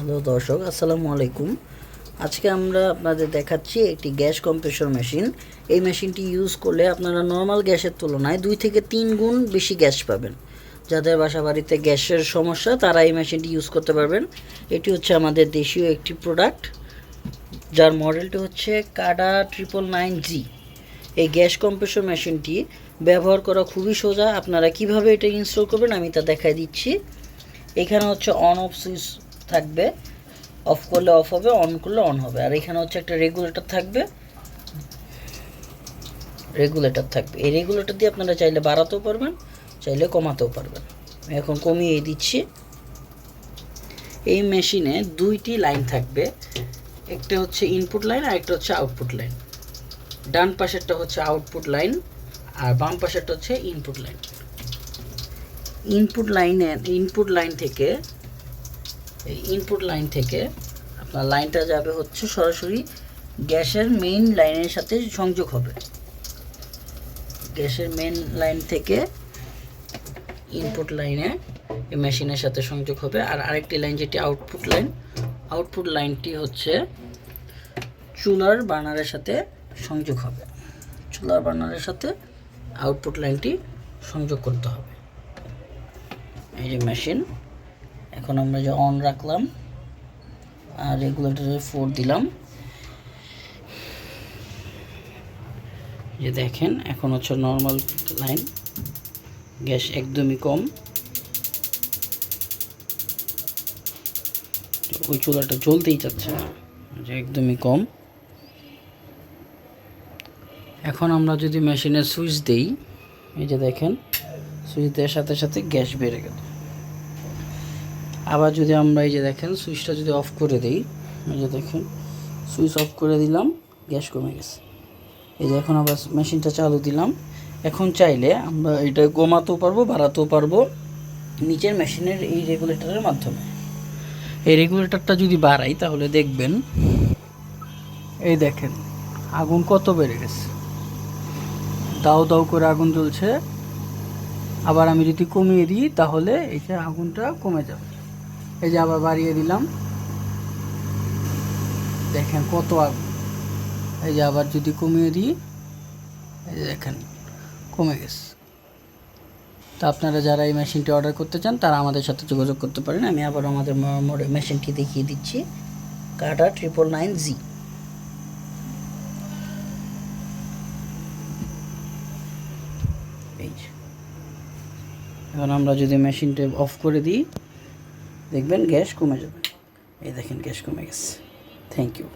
Hello দর্শক, আসসালামু আলাইকুম। আজকে আমরা আপনাদের দেখাচ্ছি একটি গ্যাস কম্প্রেসর মেশিন। এই মেশিনটি ইউজ করলে আপনারা নর্মাল গ্যাসের তুলনায় দুই থেকে তিন গুণ বেশি গ্যাস পাবেন। যাদের বাসা বাড়িতে গ্যাসের সমস্যা, তারা এই মেশিনটি ইউজ করতে পারবেন। এটি হচ্ছে আমাদের দেশীয় একটি প্রোডাক্ট, যার মডেলটি হচ্ছে কাডা ট্রিপল নাইন জি। এই গ্যাস কম্প্রেসর মেশিনটি ব্যবহার করা খুবই সোজা। আপনারা কীভাবে এটা ইনস্টল করবেন আমি তা দেখাই দিচ্ছি। এখানে হচ্ছে অন অফ সুইচ থাকবে অফ করলে অফ হবে অন করলে অন হবে। আর এখানে হচ্ছে একটা রেগুলেটর থাকবে। রেগুলেটর থাকবে। এই রেগুলেটর দিয়ে আপনারা চাইলে বাড়াতেও পারবেন, চাইলে কমাতেও পারবেন। এখন কমিয়ে দিচ্ছি। এই মেশিনে দুইটি লাইন থাকবে। একটা হচ্ছে ইনপুট লাইন আর একটা হচ্ছে আউটপুট লাইন ডান পাশেরটা হচ্ছে আউটপুট লাইন আর বাম পাশেরটা হচ্ছে ইনপুট লাইন ইনপুট লাইনে ইনপুট লাইন থেকে এই ইনপুট লাইন থেকে আপনার লাইনটা যাবে হচ্ছে সরাসরি গ্যাসের মেইন লাইনের সাথে সংযোগ হবে। গ্যাসের মেইন লাইন থেকে ইনপুট লাইনে মেশিনের সাথে সংযোগ হবে। আর আরেকটি লাইন যেটি আউটপুট লাইন আউটপুট লাইনটি হচ্ছে চুলার বার্নারের সাথে সংযোগ হবে। চুলার বার্নারের সাথে আউটপুট লাইনটি সংযোগ করতে হবে। এই যে মেশিন এখন আমরা যে অন রাখলাম, আর রেগুলেটরে ফোর দিলাম। যে দেখেন, এখন হচ্ছে নর্মাল লাইন গ্যাস একদমই কম। ওই চুলাটা জ্বলতেই চাচ্ছে যে একদমই কম। এখন আমরা যদি মেশিনে সুইচ দেই, এই যে দেখেন সুইচ দেওয়ার সাথে সাথে গ্যাস বেড়ে গেল। আবার যদি আমরা এই যে দেখেন, সুইচটা যদি অফ করে দিই, এই যে দেখেন, সুইচ অফ করে দিলাম, গ্যাস কমে গেছে। এই যে এখন আবার মেশিনটা চালু দিলাম। এখন চাইলে আমরা এটা কমাতেও পারব, বাড়াতেও পারব নিচের মেশিনের এই রেগুলেটরের মাধ্যমে। এই রেগুলেটরটা যদি বাড়াই, তাহলে দেখবেন, এই দেখেন, আগুন কত বেড়ে গেছে। দাও দাও করে আগুন জ্বলছে। আবার আমি যদি কমিয়ে দিই, তাহলে এই যে আগুনটা কমে যাবে। এই যে আবার বাড়িয়ে দিলাম। দেখেন কত এই যে আবার যদি কমিয়ে দিই, এই যে দেখেন, কমে গেছে। তো আপনারা যারা এই মেশিনটি অর্ডার করতে চান, তারা আমাদের সাথে যোগাযোগ করতে পারেন। আমি আবার আমাদের মেশিনটি দেখিয়ে দিচ্ছি। কাটা ট্রিপল নাইন জি। এখন আমরা যদি মেশিনটা অফ করে দিই দেখবেন গ্যাস কমে যাবে। এই দেখেন গ্যাস কমে গেছে। Thank you